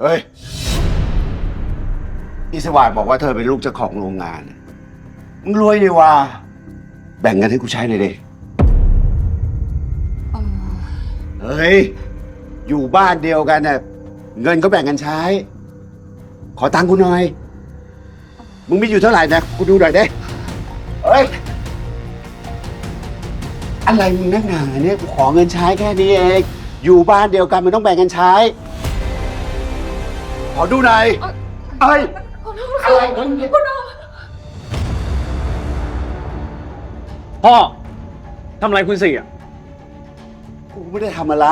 เฮ้ยอิสวาดบอกว่าเธอเป็นลูกเจ้าของโรงงาน มึงรวยดีว่า แบ่งเงินให้กูใช้หน่อยดิเอ่อเฮ้ย อยู่บ้านเดียวกันน่ะเงินก็แบ่งกันใช้ ขอตังค์กูหน่อย มึงมีอยู่เท่าไหร่นะกูดูหน่อยได้เฮ้ย อะไรมึงนักหนาเนี่ยกูขอเงินใช้แค่นี้เอง อยู่บ้านเดียวกันมันต้องแบ่งกันใช้ ขอดูหน่อยเอ้ยขอโทษอะค่ะไรของมึงเนี่ยคุณโอพ่อทำอะไรคุณสี่อะ กูไม่ได้ทำอะไร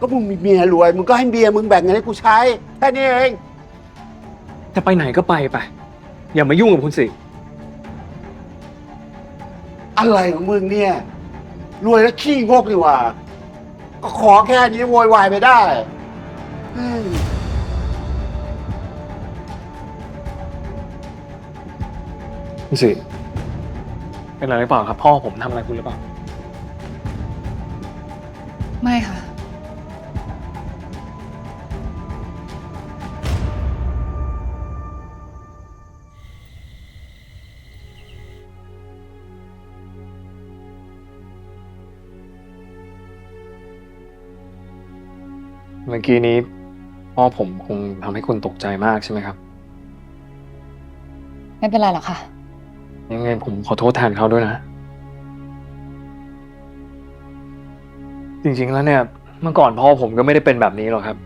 ก็มึงมีเมียรวย มึงก็ให้เมียมึงแบ่งเงินให้กูใช้ แค่นี้เอง จะไปไหนก็ไปไป อย่ามายุ่งกับคุณสี่ อะไรของมึงเนี่ย รวยแล้วขี้งกดีกว่า ก็ขอแค่นี้โวยวายไปได้เฮ้ คุณสี่เป็นอะไรหรือเปล่าครับ พ่อผมทำอะไรคุณหรือเปล่า ไม่ค่ะ เมื่อกี้นี้ พ่อผมคงทำให้คุณตกใจมากใช่ไหมครับ ไม่เป็นไรหรอกค่ะ ยังไงผมขอโทษแทนเขาด้วยนะ จริงๆแล้วเนี่ย เมื่อก่อนพ่อผมก็ไม่ได้เป็นแบบนี้หรอกครับ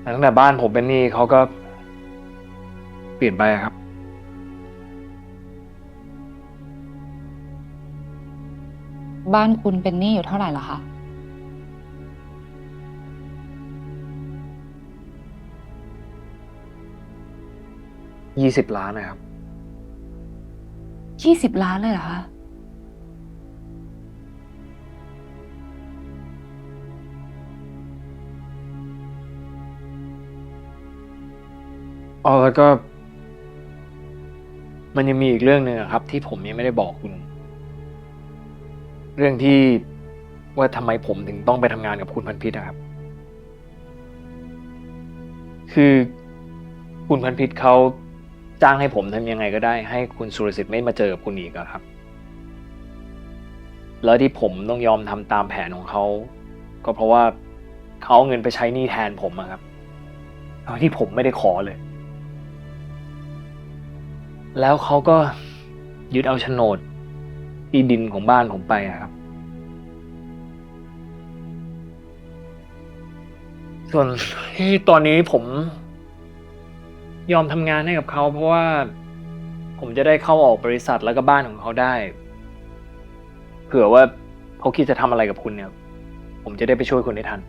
แต่ตั้งแต่บ้านผมเป็นหนี้เขาก็ เปลี่ยนไปอะครับ บ้านคุณเป็นหนี้อยู่เท่าไหร่เหรอคะ ยี่สิบล้านนะครับ ยี่สิบล้านเลยเหรอคะ อ๋อแล้วก็ มันยังมีอีกเรื่องหนึ่งอะครับ ที่ผมยังไม่ได้บอกคุณ เรื่องที่ว่าทำไมผมถึงต้องไปทำงานกับคุณพันพิษนะครับ คือคุณพันพิษเขา จ้างให้ผมทำยังไงก็ได้ ให้คุณสุรสิทธิ์ไม่มาเจอกับคุณอีกอครับ แล้วที่ผมต้องยอมทำตามแผนของเขา ก็เพราะว่าเขาเอาเงินไปใช้หนี้แทนผมอะครับโดยที่ผมไม่ได้ขอเลย แล้วเขาก็ยึดเอาโฉนดที่ดินของบ้านผมไปอะครับส่วนที่ตอนนี้ผม ยอมทำงานให้กับเขาเพราะว่าผมจะได้เข้าออกบริษัทแล้วก็บ้านของเขาได้ เผื่อว่าเขาคิดจะทำอะไรกับคุณเนี่ย ผมจะได้ไปช่วยคุณได้ทัน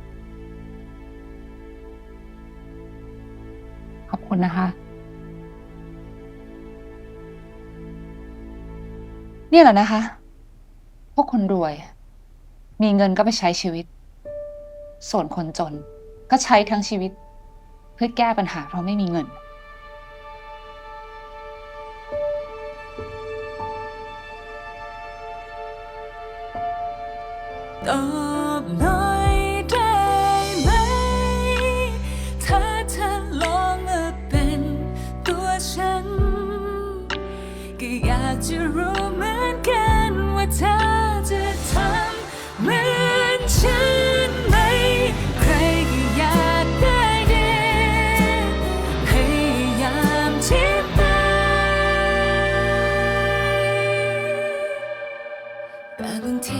ขอบคุณนะคะ เนี่ยแหละนะคะ พวกคนรวย มีเงินก็ไปใช้ชีวิต ส่วนคนจนก็ใช้ทั้งชีวิต เพื่อแก้ปัญหาเพราะไม่มีเงิน ตอบหน่อย